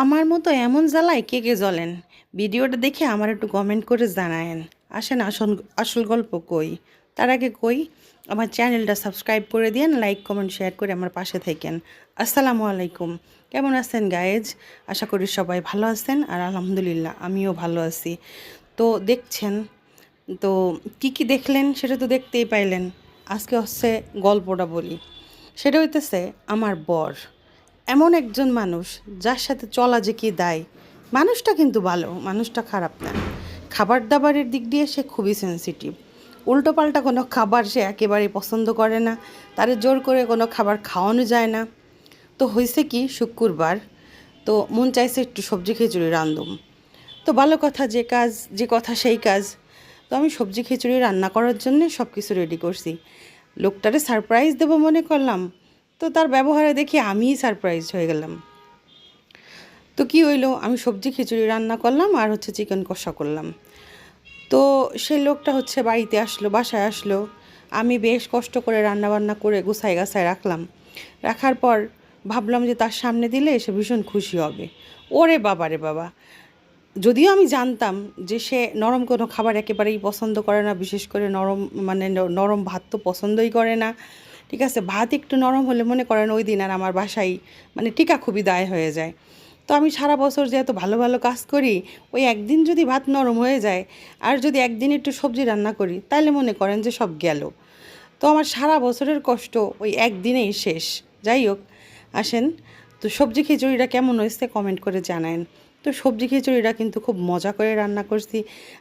আমার মতো এমন জ্বালায় কে কে জ্বলেন? ভিডিওটা দেখে আমার একটু কমেন্ট করে জানায়েন। আসেন আসল আসল গল্প কই? তার আগে কই, আমার চ্যানেলটা সাবস্ক্রাইব করে দিন লাইক কমেন্ট শেয়ার করে আমার পাশে থাকেন। আসসালামু আলাইকুম। কেমন আছেন গায়েজ আশা করি সবাই ভালো আছেন আর আলহামদুলিল্লাহ আমিও ভালো আছি। তো দেখছেন, তো কি কি দেখলেন সেটা তো দেখতেই পাইলেন। আজকে হচ্ছে গল্পটা বলি। সেটা হইতেছে আমার বর। এমন একজন মানুষ যার সাথে চলা যে কি দায়, মানুষটা কিন্তু ভালো, মানুষটা খারাপ না। খাবার দাবারের দিক দিয়ে সে খুবই সেন্সিটিভ উল্টোপাল্টা কোনো খাবার সে একেবারেই পছন্দ করে না, তারে জোর করে কোনো খাবার খাওয়ানো যায় না। তো হয়েছে কি, শুক্রবার, তো মন চাইছে একটু সবজি খিচুড়ি রান্ধুম তো ভালো কথা যে কাজ, যে কথা সেই কাজ। তো আমি সবজি খিচুড়ি রান্না করার জন্য সব কিছু রেডি করছি। লোকটারে সারপ্রাইজ দেবো মনে করলাম। তো তার ব্যবহারে দেখি আমিই সারপ্রাইজ হয়ে গেলাম। তো কি হইল? আমি সবজি খিচুড়ি রান্না করলাম আর হচ্ছে চিকেন কষা করলাম। তো সেই লোকটা হচ্ছে বাড়িতে আসলো, বাসায় আসলো। আমি বেশ কষ্ট করে রান্না বান্না করে গুছাই গাছায় রাখলাম। রাখার পর ভাবলাম যে তার সামনে দিলে সে ভীষণ খুশি হবে। ওরে বাবা রে বাবা! যদিও আমি জানতাম যে সে নরম কোনো খাবার একেবারেই পছন্দ করে না, বিশেষ করে নরম মানে নরম ভাত তো পছন্দই করে না। ঠিক আছে, ভাত একটু নরম হলে মনে করেন ওই দিন আর আমার বাসায় মানে টিকা খুবই দায় হয়ে যায়। তো আমি সারা বছর যে এত ভালো ভালো কাজ করি, ওই একদিন যদি ভাত নরম হয়ে যায় আর যদি একদিন একটু সবজি রান্না করি তাহলে মনে করেন যে সব গেল। তো আমার সারা বছরের কষ্ট ওই একদিনেই শেষ। যাই হোক, আসেন। তো সবজি খিচুড়িটা কেমন হয়েছে কমেন্ট করে জানায়েন তো সবজি খিচুড়িটা কিন্তু খুব মজা করে রান্না করছি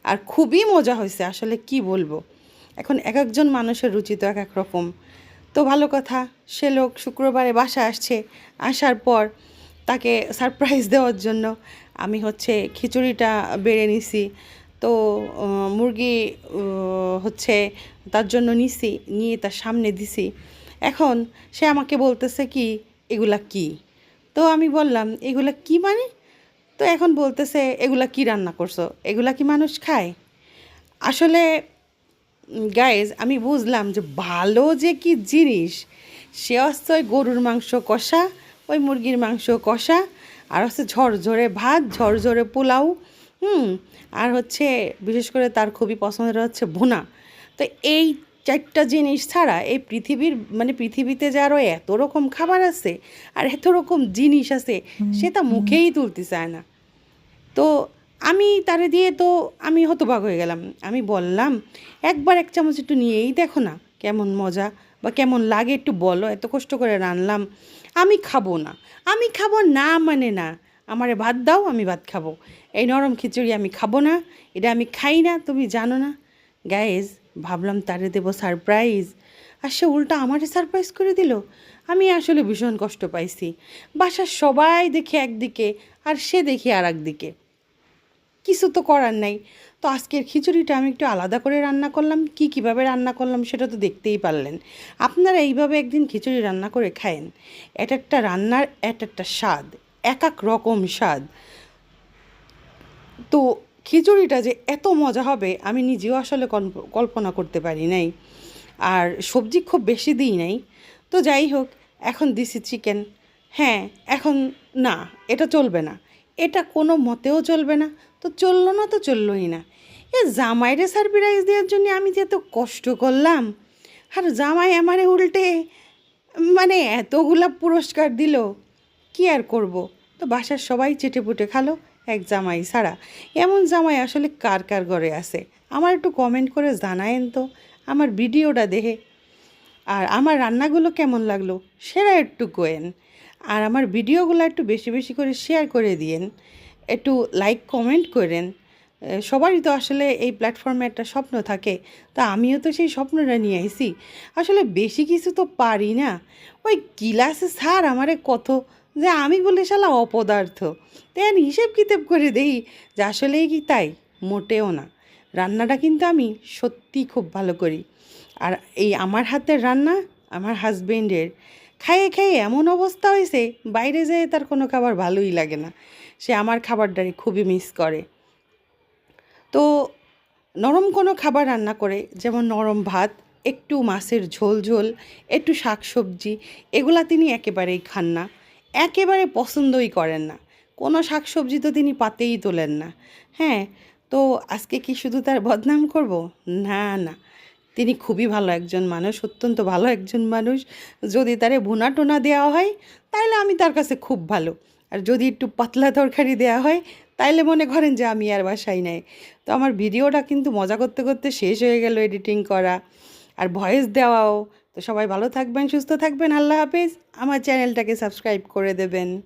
আর খুবই মজা হয়েছে, আসলে কি বলব? এখন এক একজন মানুষের রুচি তো এক এক রকম। তো ভালো কথা, সে লোক শুক্রবারে বাসা আসছে, আসার পর তাকে সারপ্রাইজ দেওয়ার জন্য আমি হচ্ছে খিচুড়িটা বেড়ে নিছি। তো মুরগি হচ্ছে তার জন্য নিছি, নিয়ে তার সামনে দিছি। এখন সে আমাকে বলতেছে কি, এগুলা কি? তো আমি বললাম, এগুলা কি মানে? তো এখন বলতেছে, এগুলা কি রান্না করছ? এগুলা কি মানুষ খায়? আসলে গাইজ আমি বুঝলাম যে ভালো যে কি জিনিস সে হচ্ছে ওই গরুর মাংস কষা ওই মুরগির মাংস কষা আর হচ্ছে ঝরঝরে ভাত ঝরঝরে পোলাও হুম আর হচ্ছে বিশেষ করে তার খুবই পছন্দের হচ্ছে ভুনা। তো এই চারটা জিনিস ছাড়া এই পৃথিবীর মানে পৃথিবীতে যে আরও এত রকম খাবার আছে আর এত রকম জিনিস আছে সে তা মুখেই তুলতে চায় না। তো আমি তারে দিয়ে তো আমি হতবাক হয়ে গেলাম। আমি বললাম, একবার এক চামচ একটু নিয়েই দেখো না কেমন মজা বা কেমন লাগে, একটু বলো। এত কষ্ট করে রানলাম আমি খাব না। আমি খাব না মানে না। আমারে ভাত দাও, আমি ভাত খাব। এই নরম খিচুড়ি আমি খাব না, এটা আমি খাই না, তুমি জানো না। গ্যাস ভাবলাম তারে দেবো সারপ্রাইজ। আর সে উল্টা আমারে সারপ্রাইজ করে দিল? আমি আসলে ভীষণ কষ্ট পাইছি। বাসার সবাই দেখে একদিকে, আর সে দেখে আর একদিকে কিছু তো করার নাই। তো আজকের খিচুড়িটা আমি একটু আলাদা করে রান্না করলাম, কি কীভাবে রান্না করলাম সেটা তো দেখতেই পারলেন। আপনারা এইভাবে একদিন খিচুড়ি রান্না করে খায়েন এটা একটা রান্নার এক একটা স্বাদ, এক এক রকম স্বাদ। তো খিচুড়িটা যে এত মজা হবে, আমি নিজেও আসলে কল্পনা করতে পারি নাই। আর সবজি খুব বেশি দিই নাই। তো যাই হোক, এখন দিছি চিকেন। হ্যাঁ এখন না, এটা চলবে না। এটা কোনো মতেও চলবে না। তো চলল না তো চললোই না। এ জামাইরে সারপ্রাইজ দেওয়ার জন্য আমি যে এত কষ্ট করলাম, আর জামাই আমারে উল্টে মানে এতগুলা পুরস্কার দিল, কি আর করব? তো বাসার সবাই চেটে পুটে খালো, এক জামাই ছাড়া। এমন জামাই আসলে কার কার ঘরে আছে? আমার একটু কমেন্ট করে জানায়েন তো, আমার ভিডিওটা দেখে। আর আমার রান্নাগুলো কেমন লাগল সেটা একটু কোয়েন। আর আমার ভিডিওগুলো একটু বেশি বেশি করে শেয়ার করে দিয়েন, একটু লাইক কমেন্ট করেন। সবারই তো আসলে এই প্ল্যাটফর্মে একটা স্বপ্ন থাকে, তা আমিও তো সেই স্বপ্নটা নিয়ে আইছি। আসলে বেশি কিছু তো পারি না। ওই গিলাসে সার আমারে কত যে আমি বলে শালা অপদার্থ। তেন হিসেব কিতাব করে দেই যে আসলেই কি তাই, মোটেও না। রান্নাটা কিন্তু আমি সত্যি খুব ভালো করি। আর এই আমার হাতের রান্না, আমার হাজবেন্ডের খাইয়ে খাইয়ে এমন অবস্থা হয়েছে, বাইরে যেয়ে তার কোনো খাবার ভালোই লাগে না। সে আমার খাবারটারে খুবই মিস করে। তো নরম কোনো খাবার রান্না করে, যেমন নরম ভাত, একটু মাছের ঝোল ঝোল, একটু শাক সবজি, এগুলা তিনি একেবারেই খান না। একেবারে পছন্দই করেন না। কোনো শাকসবজি তো তিনি পাতেই তোলেন না। হ্যাঁ তো আজকে কি শুধু তার বদনাম করব? না না। তিনি খুবই ভালো একজন মানুষ, অত্যন্ত ভালো একজন মানুষ। যদি তারে ভুনা টোনা দেওয়া হয় তাহলে আমি তার কাছে খুব ভালো। আর যদি একটু পাতলা তরকারি দেওয়া হয়, তাইলে মনে করেন যে আমি আর বাসায় নাই। তো আমার ভিডিওটা কিন্তু মজা করতে করতে শেষ হয়ে গেল এডিটিং করা। আর ভয়েস দেওয়াও। তো সবাই ভালো থাকবেন, সুস্থ থাকবেন। আল্লাহ হাফিজ। আমার চ্যানেলটাকে সাবস্ক্রাইব করে দেবেন।